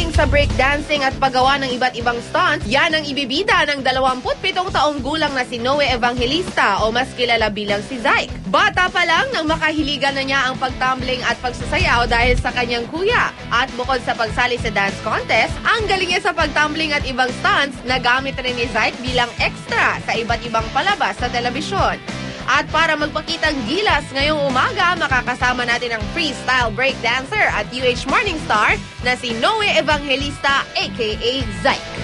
Magaling sa breakdancing at paggawa ng iba't ibang stunts, yan ang ibibida ng 27 taong gulang na si Noe Evangelista o mas kilala bilang si Zyke. Bata pa lang nang makahiligan na niya ang pagtumbling at pagsasayaw dahil sa kanyang kuya. At bukod sa pagsali sa dance contest, ang galing niya sa pagtumbling at ibang stunts na gamit rin ni Zyke bilang extra sa iba't ibang palabas sa telebisyon. At para magpakitang gilas ngayong umaga, makakasama natin ang freestyle breakdancer at UH Morningstar na si Noe Evangelista aka Zyke.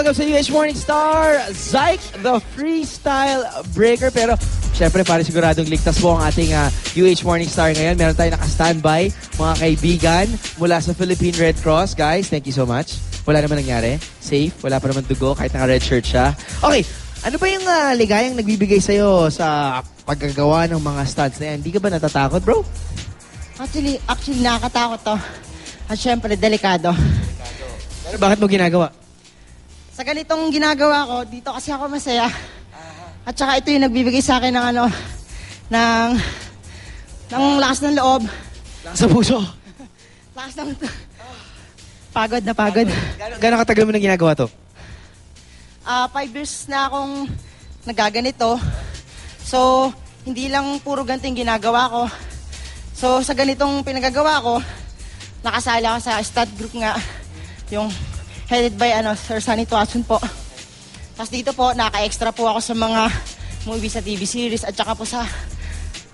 Welcome sa UH Morning Star, Zyke, the Freestyle Breaker. Pero, syempre, para siguradong ligtas po ang ating ah, UH Morning Star ngayon. Meron tayong naka-standby, mga kaibigan, mula sa Philippine Red Cross. Guys, thank you so much. Wala naman nangyari. Safe. Wala pa naman dugo, kahit naka-red shirt siya. Okay, ano ba yung ah, ligayang nagbibigay sa'yo sa paggagawa ng mga stunts na yan? Hindi ka ba natatakot, bro? Actually, actually nakakatakot to. At syempre, delikado. Pero bakit mo ginagawa? Sa ganitong ginagawa ko, dito kasi ako masaya. At saka ito yung nagbibigay sa akin ng ano, ng, ng lakas ng loob. Lang sa puso. Lakas ng, pagod na pagod. Gano'n gano'n katagal mo na ginagawa to? Ah, five years na akong nagaganito. So, hindi lang puro ganito yung ginagawa ko. So, sa ganitong pinagagawa ko, nakasali ako sa stud group nga, yung headed by ano, Sir Sunny Tuasun po. Tapos dito po, naka-extra po ako sa mga movies sa TV series at saka po sa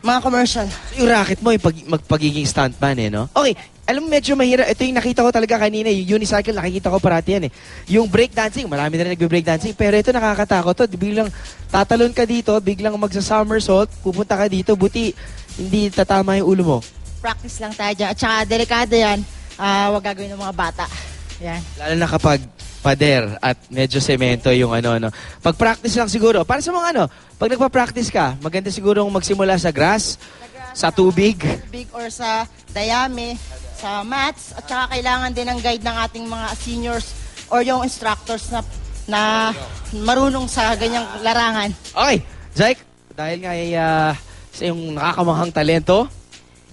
mga commercial. Yung racket mo, yung pag, magpagiging stuntman eh, no? Okay, alam mo medyo mahirap. Ito yung nakita ko talaga kanina, yung unicycle, nakikita ko parati yan eh. Yung breakdancing, marami na rin nagbe-breakdancing, pero ito nakakatakot to. Biglang tatalon ka dito, biglang magsa-somersault, pupunta ka dito, buti hindi tatama yung ulo mo. Practice lang tayo dyan. At saka delikado yan, ah, wag gagawin ng mga bata. Yan. Lalo na kapag pader at medyo semento yung ano ano. Pag practice lang siguro, para sa mga ano, pag nagpa-practice ka, maganda siguro magsimula sa grass, sa tubig. big or sa dayami, sa mats, at saka kailangan din ng guide ng ating mga seniors or yung instructors na na marunong sa ganyang larangan. Okay, Zyke, dahil nga ay ah, sa iyong nakakamanghang talento,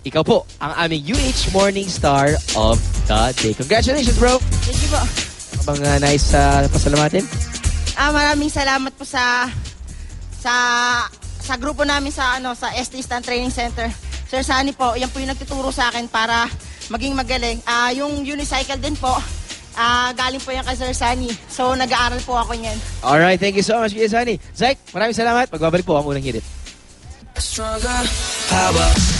ikaw po ang aming UH Morning Star of Day. Congratulations, bro! Thank you po. Ano bang uh, nice uh, pasalamatin? Ah, maraming salamat po sa sa sa grupo namin sa ano sa ST Stand Training Center. Sir Sunny po, yan po yung nagtuturo sa akin para maging magaling. Ah, yung unicycle din po, ah, galing po yan kay Sir Sunny. So, nag-aaral po ako niyan. Alright, thank you so much, Kuya Sunny. Zyke, maraming salamat. Magbabalik po ang unang hirit. Stronger power.